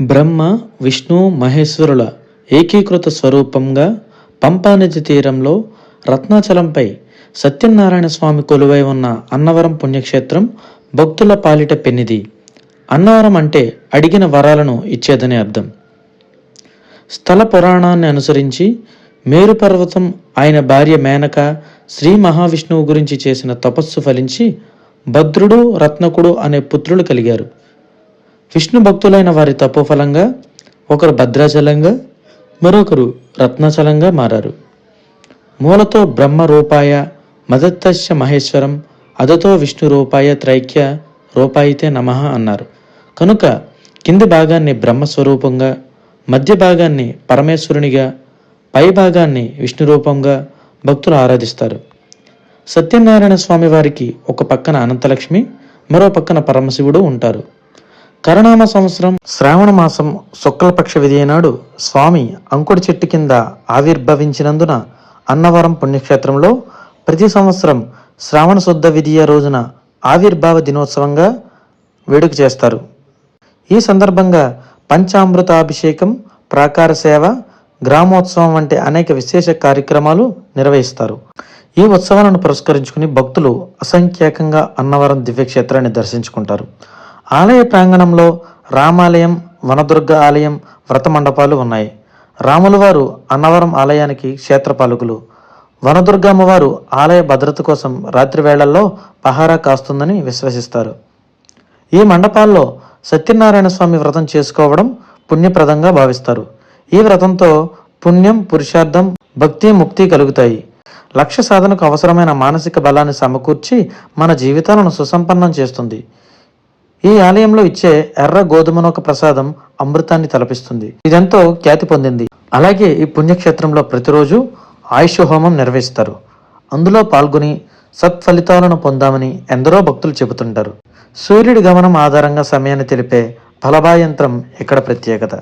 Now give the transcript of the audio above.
బ్రహ్మ విష్ణు మహేశ్వరుల ఏకీకృత స్వరూపంగా పంపానది తీరంలో రత్నాచలంపై సత్యనారాయణ స్వామి కొలువై ఉన్న అన్నవరం పుణ్యక్షేత్రం భక్తుల పాలిట పెన్నిది. అన్నవరం అంటే అడిగిన వరాలను ఇచ్చేదని అర్థం. స్థల పురాణాన్ని అనుసరించి మేరుపర్వతం ఆయన భార్య మేనక శ్రీ మహావిష్ణువు గురించి చేసిన తపస్సు ఫలించి భద్రుడు రత్నకుడు అనే పుత్రులు కలిగారు. విష్ణు భక్తులైన వారి తపోఫలంగా ఒకరు భద్రాచలంగా మరొకరు రత్నాచలంగా మారారు. మూలతో బ్రహ్మ రూపాయ మదత్తస్య మహేశ్వరం అదతో విష్ణు రూపాయ త్రైక్య రూపాయితే నమః అన్నారు. కనుక కింది భాగాన్ని బ్రహ్మస్వరూపంగా మధ్య భాగాన్ని పరమేశ్వరునిగా పై భాగాన్ని విష్ణు రూపంగా భక్తులు ఆరాధిస్తారు. సత్యనారాయణ స్వామి వారికి ఒక పక్కన అనంతలక్ష్మి మరో పక్కన పరమశివుడు ఉంటారు. కరణామ సంవత్సరం శ్రావణ మాసం శుక్లపక్ష విధియనాడు స్వామి అంకుడి చెట్టు కింద ఆవిర్భవించినందున అన్నవరం పుణ్యక్షేత్రంలో ప్రతి సంవత్సరం శ్రావణ శుద్ధ విధియ రోజున ఆవిర్భావ దినోత్సవంగా వేడుక చేస్తారు. ఈ సందర్భంగా పంచామృతాభిషేకం ప్రాకార సేవ గ్రామోత్సవం వంటి అనేక విశేష కార్యక్రమాలు నిర్వహిస్తారు. ఈ ఉత్సవాలను పురస్కరించుకుని భక్తులు అసంఖ్యాకంగా అన్నవరం దివ్యక్షేత్రాన్ని దర్శించుకుంటారు. ఆలయ ప్రాంగణంలో రామాలయం వనదుర్గ ఆలయం వ్రత మండపాలు ఉన్నాయి. రాములవారు అన్నవరం ఆలయానికి క్షేత్రపాలకులు. వనదుర్గమ్మవారు ఆలయ భద్రత కోసం రాత్రి వేళల్లో పహారా కాస్తుందని విశ్వసిస్తారు. ఈ మండపాల్లో సత్యనారాయణ స్వామి వ్రతం చేసుకోవడం పుణ్యప్రదంగా భావిస్తారు. ఈ వ్రతంతో పుణ్యం పురుషార్థం భక్తి ముక్తి కలుగుతాయి. లక్ష్య సాధనకు అవసరమైన మానసిక బలాన్ని సమకూర్చి మన జీవితాలను సుసంపన్నం చేస్తుంది. ఈ ఆలయంలో ఇచ్చే ఎర్ర గోధుమనొక ప్రసాదం అమృతాన్ని తలపిస్తుంది. ఇదెంతో ఖ్యాతి పొందింది. అలాగే ఈ పుణ్యక్షేత్రంలో ప్రతిరోజు ఆయుష్ హోమం నిర్వహిస్తారు. అందులో పాల్గొని సత్ఫలితాలను పొందామని ఎందరో భక్తులు చెబుతుంటారు. సూర్యుడి గమనం ఆధారంగా సమయాన్ని తెలిపే ఫలభాయంత్రం ఇక్కడ ప్రత్యేకత?